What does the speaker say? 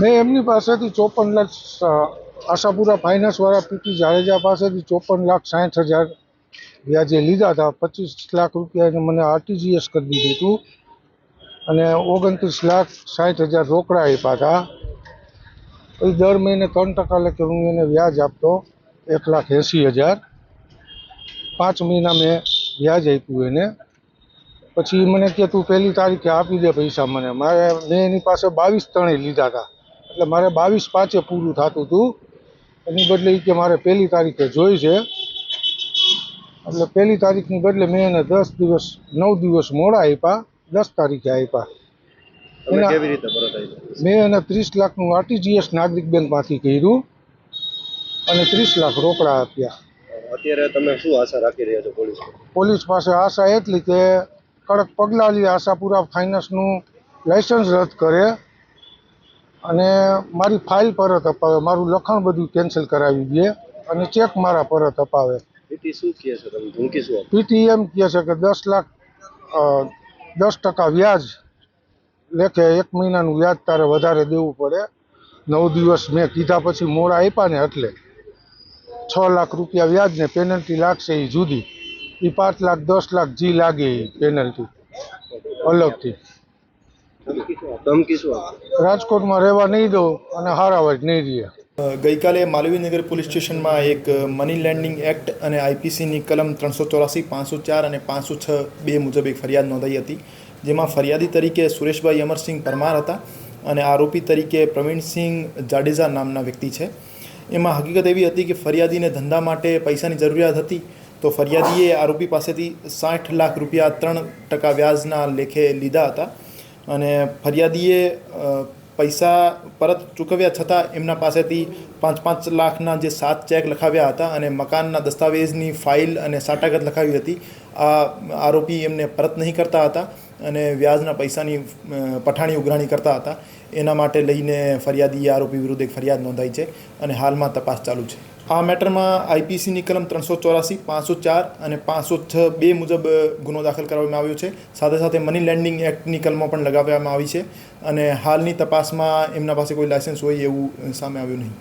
મેં એમની પાસેથી ચોપન લાખ આશાપુરા ફાઇનાન્સવાળા પીટી જાડેજા પાસેથી ચોપન લાખ સાઠ હજાર વ્યાજે લીધા હતા. પચીસ લાખ રૂપિયા એને મને આરટીજીએસ કરી દીધું હતું. અને ઓગણત્રીસ લાખ સાઠ હજાર રોકડા આપ્યા હતા. પછી દર મહિને ત્રણ ટકા લેખે હું એને વ્યાજ આપતો એક લાખ એંસી હજાર. પાંચ મહિના મેં વ્યાજ આપ્યું એને. પછી મને કે તું પહેલી તારીખે આપી દે પૈસા મને. મારે, મેં એની પાસે બાવીસ ત્રણે લીધા હતા. એટલે મારે બાવીસ પાંચે પૂરું થતું હતું એની બદલે કે મારે પહેલી તારીખે જોઈ છે. એટલે પહેલી તારીખની બદલે મેં એને દસ દિવસ નવ દિવસ મોડા આપ્યા. દસ તારીખે આપ્યા. મેં એને ત્રીસ લાખનું આરટીજીએસ નાગરિક બેંકમાંથી કર્યું અને ત્રીસ લાખ રોકડા આપ્યા. અત્યારે તમે શું આશા રાખી રહ્યા છો પોલીસ પોલીસ પાસે આશા એટલી કે કડક પગલાં લે આશાપુરા ફાઇનાન્સનું લાઇસન્સ રદ કરે. અને મારી ફાઇલ પરત અપાવે મારું લખાણ બધું કેન્સલ કરાવી દે અને ચેક મારા પરત અપાવે. પીટી શું કહે છે તમે? ધમકી શું પીટી એમ કહે છે કે દસ લાખ દસ ટકા વ્યાજ લેખે એક મહિનાનું વ્યાજ તારે વધારે દેવું પડે. નવ દિવસ મેં કીધા પછી મોડા આપ્યા ને એટલે છ લાખ રૂપિયા વ્યાજ ને પેનલ્ટી લાગશે એ જુદી. એ પાંચ લાખ દસ લાખ જી લાગે એ પેનલ્ટી અલગથી. ધમકી શું રાજકોટમાં રહેવા નહીં દો અને હારાવાજ નહીં રહે અ, ગઈકાલે માલવીનગર પોલીસ સ્ટેશનમાં એક મની લેન્ડિંગ એક્ટ અને આઈપીસીની કલમ ત્રણસો ચોરાસી પાંચસો ચાર અને પાંચસો છ બે મુજબ એક ફરિયાદ નોંધાઈ હતી. જેમાં ફરિયાદી તરીકે સુરેશભાઈ અમરસિંહ પરમાર હતા અને આરોપી તરીકે પ્રવીણસિંહ જાડેજા નામના વ્યક્તિ છે. એમાં હકીકત એવી હતી કે ફરિયાદીને ધંધા માટે પૈસાની જરૂરિયાત હતી તો ફરિયાદીએ આરોપી પાસેથી સાઠ લાખ રૂપિયા ત્રણ ટકા વ્યાજના લેખે લીધા હતા. અને ફરિયાદીએ પૈસા પરત ચૂકવ્યા છતાં એમના પાસેથી પાંચ પાંચ લાખના જે સાત ચેક લખાવ્યા હતા અને મકાનના દસ્તાવેજની ફાઇલ અને સાટાગત લખાવી હતી. આ આરોપી એમને પરત નહીં કરતા હતા અને વ્યાજના પૈસાની પઠાણી ઉઘરાણી કરતા હતા. એના માટે લઈને ફરિયાદી આરોપી વિરુદ્ધ એક ફરિયાદ નોંધાઈ છે અને હાલમાં તપાસ ચાલુ છે. આ મેટરમાં આઈપીસીની કલમ ત્રણસો ચોરાસી, પાંચસો ચાર અને પાંચસો છ બે મુજબ ગુનો દાખલ કરવામાં આવ્યો છે. સાથે સાથે મની લેન્ડિંગ એક્ટની કલમો પણ લગાવવામાં આવી છે અને હાલની તપાસમાં એમના પાસે કોઈ લાયસન્સ હોય એવું સામે આવ્યું નહીં.